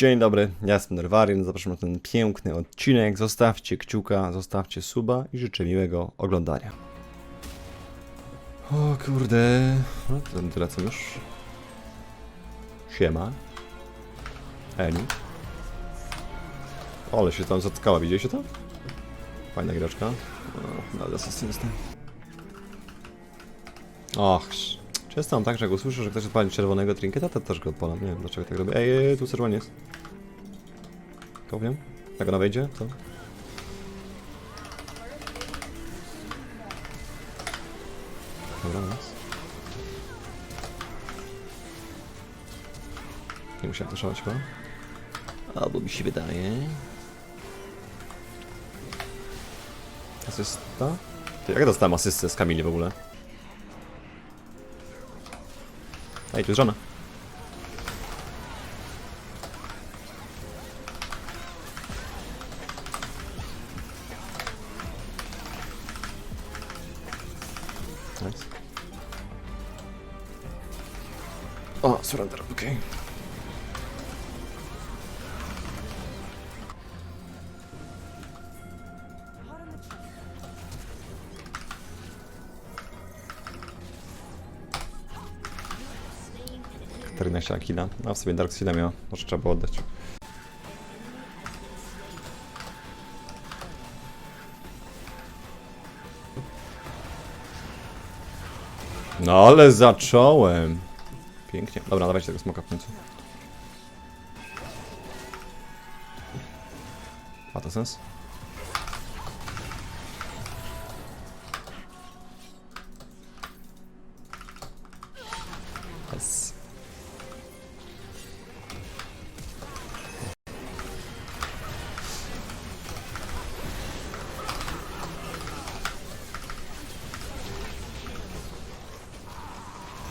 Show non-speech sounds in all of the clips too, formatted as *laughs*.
Dzień dobry, ja jestem Nerwarian, zapraszam na ten piękny odcinek. Zostawcie kciuka, zostawcie suba i życzę miłego oglądania. O kurde, no tyle co już. Siema. Eni. Ale się tam zatkała, widzieliście to? Fajna graczka. O, nawet asystę jestem. Och, często mam tak, że jak usłyszę, że ktoś odpali czerwonego trinketa, to też go odpalam. Nie wiem dlaczego tak robię. Ej, ej, tu czerwony jest. To wiem. Jak ona wejdzie, to... Dobra, nas. Nie musiałem flashować chyba. Albo mi się wydaje. Asysta? Ty, jak ja dostałem asystę z Kamili w ogóle? Ej, tu jest żona. Nice. O, surrender, okej. Katarina chciała killa. A w sobie Dark Seeda miała. Może trzeba było oddać. No ale zacząłem. Pięknie. Dobra, dawajcie tego smoka w końcu. Ma to sens? Yes.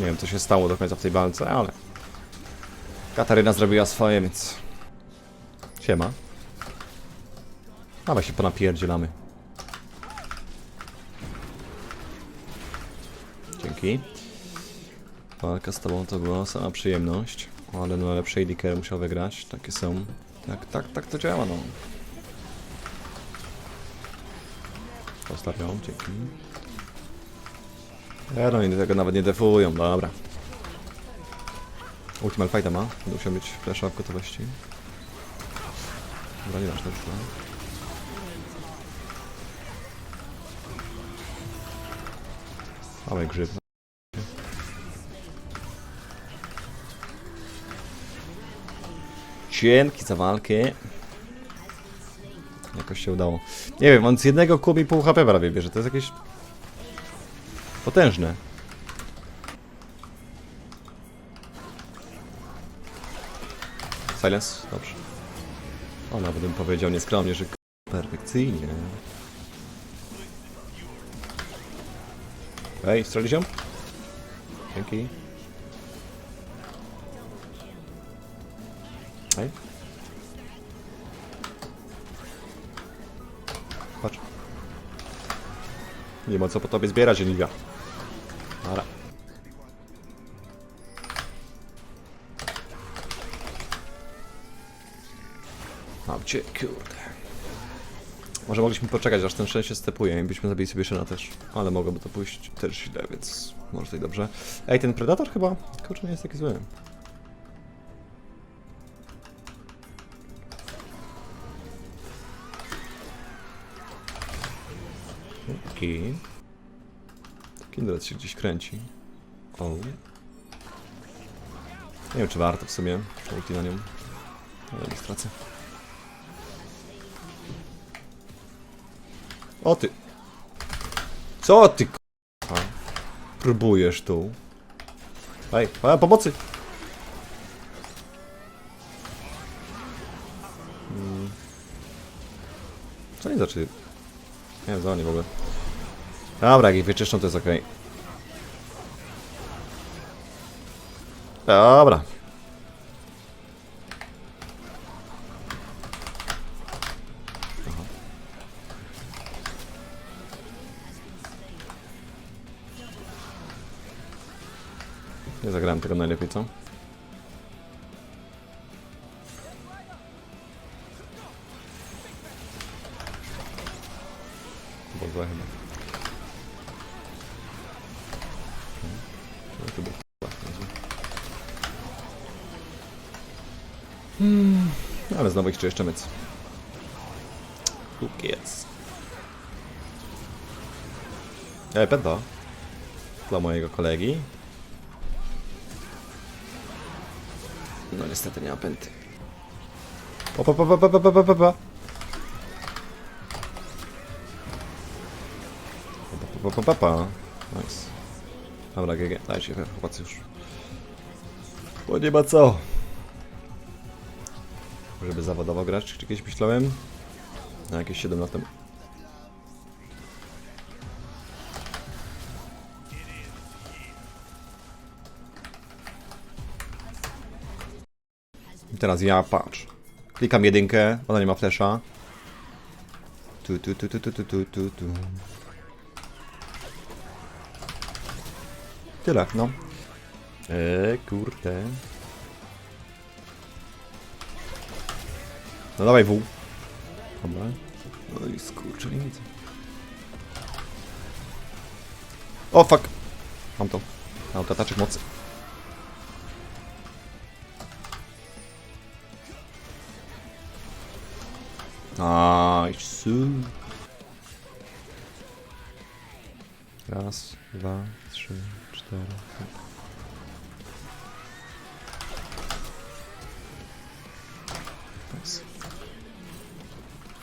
Nie wiem, co się stało do końca w tej walce, ale... Kataryna zrobiła swoje, więc... Siema. Dawaj się ponapierdzielamy. Dzięki. Walka z tobą to była sama przyjemność. Ale no lepszy AD musiał wygrać. Takie są. Tak, tak, tak to działa, no. Postawią, dzięki. E, no oni tego nawet nie defują, dobra. Ultimal fighta ma, musiał mieć flasha w gotowości. Dobra, nie masz tego no. Małe grzyb. Dzięki za walkę. Jakoś się udało. Nie wiem, on z jednego kub i pół HP prawie bierze, to jest jakieś... Potężne. Silence, dobrze. O, nawet bym powiedział nieskromnie, że perfekcyjnie. Ej, strzelić ją? Dzięki. Ej. Patrz. Nie ma co po tobie zbierać, Liga. Cię, kurde. Może mogliśmy poczekać, aż ten szen się stepuje i byśmy zabili sobie szena też. Ale mogłoby to pójść też źle, więc może tutaj dobrze. Ej, ten Predator chyba, kurczę, nie jest taki zły. Okej. Kindred się gdzieś kręci. O. Nie wiem, czy warto w sumie. Ulti na nią. Ale nie stracę. O ty! Co ty k***a? Próbujesz tu. Ej, a, pomocy! Hmm. Co nie znaczy? Nie wiem, za w ogóle. Dobra, jak ich wyczyszczą, to jest okej. Dobra. Nie zagrałem tego najlepiej, co? Boże chyba. Hmm. Ale hmm, znowu ich czy jeszcze myc. Kukiec. E, pęta. Dla mojego kolegi. No niestety nie ma pęty. Pa, pa, pa, pa, pa, pa, pa, pa, pa. Pa, pa, pa, pa. Nice. Dobra, GG. Dajcie, chłopacy już. Bo nie ma co. Żeby zawodowo grać, czy kiedyś myślałem? Na jakieś 7 lat temu. Teraz ja patrz. Klikam jedynkę, ona nie ma flesza. Tu, tu, tu, tu, tu, tu, tu, tu. Tyle, no. Eee, kurde. No dawaj W. Dobra. No i skurczę, nie widzę. O, fuck. Mam to. Autotaczek mocy. Nice. Raz, dwa, trzy, cztery.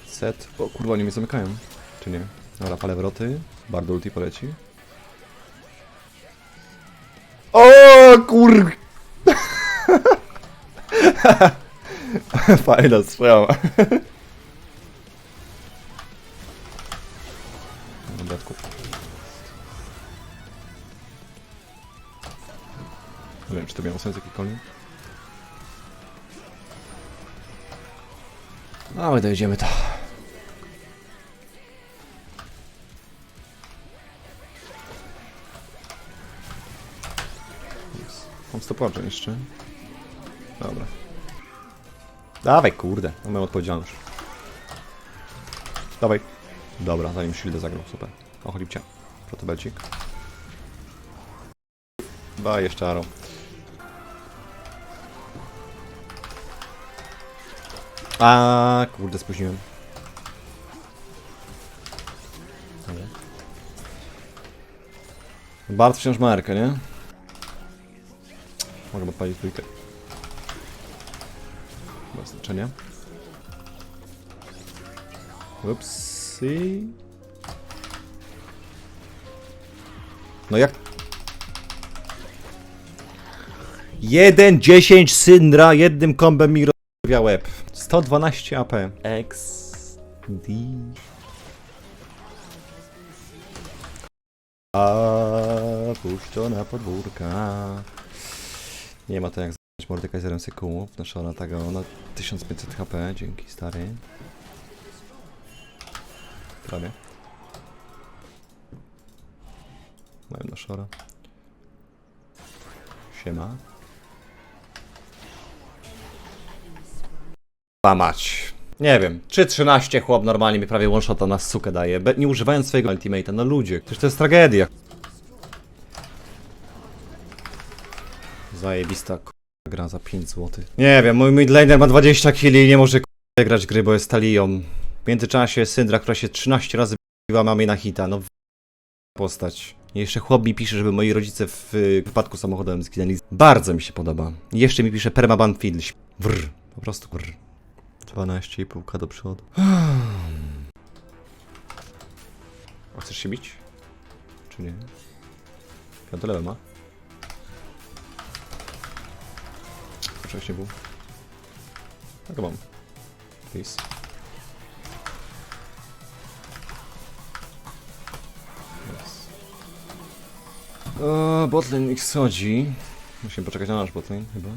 Set. O kurwa, oni mnie zamykają. Czy nie? Dobra, palę wroty. Bardzo ulti poleci. O kur... *laughs* Fajna strzała. Miało sens jakikolwiek. No, ale dojedziemy to. Mam stopwatcha jeszcze. Dobra. Dawaj, kurde. No mam odpowiedzialność. Dawaj. Dobra, zanim shieldę zagrał, super. O, cholipcia. Protobelcik. Ba, jeszcze aro. A, kurde, spóźniłem. Dobra. Bart wciąż ma Erkę, nie? Mogę odpalić dwójkę. Bez znaczenia. Upsi. No jak... 1-10 Syndra, jednym kombem mi rozwia łeb. 112 AP. XD. A puszczona podwórka. Nie ma to jak zacząć Mordekaiserem Sekumów. Nasza ona tego na 1500 HP. Dzięki stary. Prawie. Mają na szora. Siema. Pamać. Nie wiem, 3-13 chłop normalnie mi prawie one na sukę daje, nie używając swojego ultimate'a, no ludzie, przecież to jest tragedia. Zajebista k- gra za 5 zł. Nie wiem, mój midlaner ma 20 killi i nie może k- grać gry, bo jest talią. W międzyczasie Syndra, która się 13 razy biła, ma mnie na hita, no w- postać. Jeszcze chłop mi pisze, żeby moi rodzice w wypadku samochodowym zginęli. Bardzo mi się podoba. Jeszcze mi pisze permaban fiddle. Po prostu wrr. 12,5k do przodu. A chcesz się bić? Czy nie? Piąty level ma? Oczywiście był. Tak mam. Peace. Yes. O, botlane ich schodzi. Musimy poczekać na nasz botlane chyba.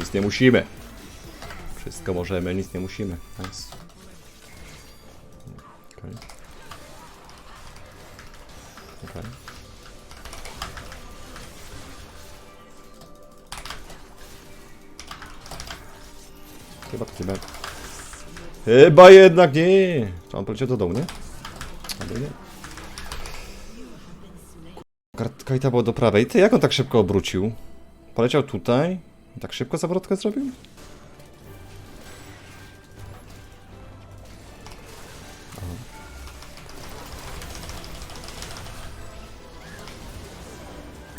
Nic nie musimy. Wszystko możemy, nic nie musimy. Nice. Okay. Okay. Chyba to chyba. Jednak nie! Czy on poleciał do domu, nie? Albo nie. Kart- Kajta było do prawej. Ty, jak on tak szybko obrócił? Poleciał tutaj? Tak szybko zawrotkę zrobił?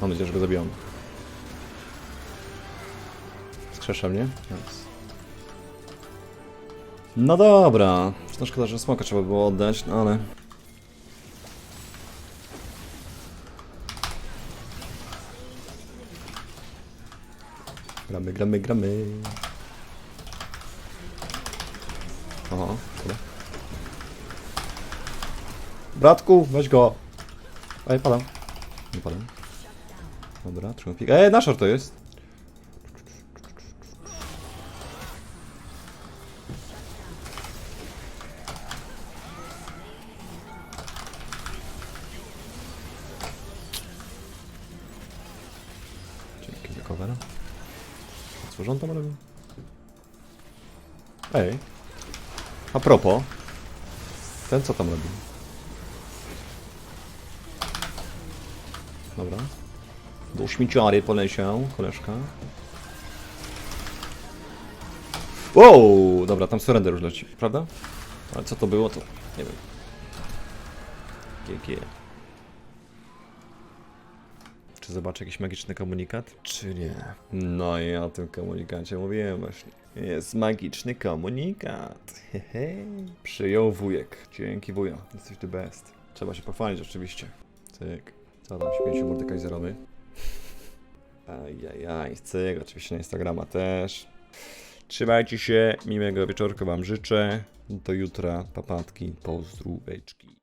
Mam nadzieję, że go zabiją. Skrzesza mnie? Yes. No dobra. Szkoda, że smoka trzeba było oddać, no ale... Gramy, gramy, gramy. Aha, dobra. Bratku, weź go. Ej, padam. Nie padam. Dobra, triumfik. Ej, naszor to jest. Co rząd tam robi? Ej. A propos. Ten co tam robi? Dobra. Do śmieciary poleciał, koleżka. Wow! Dobra, tam surrender już leci, prawda? Ale co to było, to nie wiem. GG. Czy zobaczę jakiś magiczny komunikat? Czy nie? No i o tym komunikacie mówiłem właśnie. Jest magiczny komunikat. Hehe. Przyjął wujek. Dzięki wuja. Jesteś the best. Trzeba się pochwalić oczywiście. Cyk. Co tam, śmieciu mordekaiserowy? Ajajaj, cyk. Oczywiście na Instagrama też. Trzymajcie się. Miłego wieczorka wam życzę. Do jutra. Papatki. Pozdróweczki.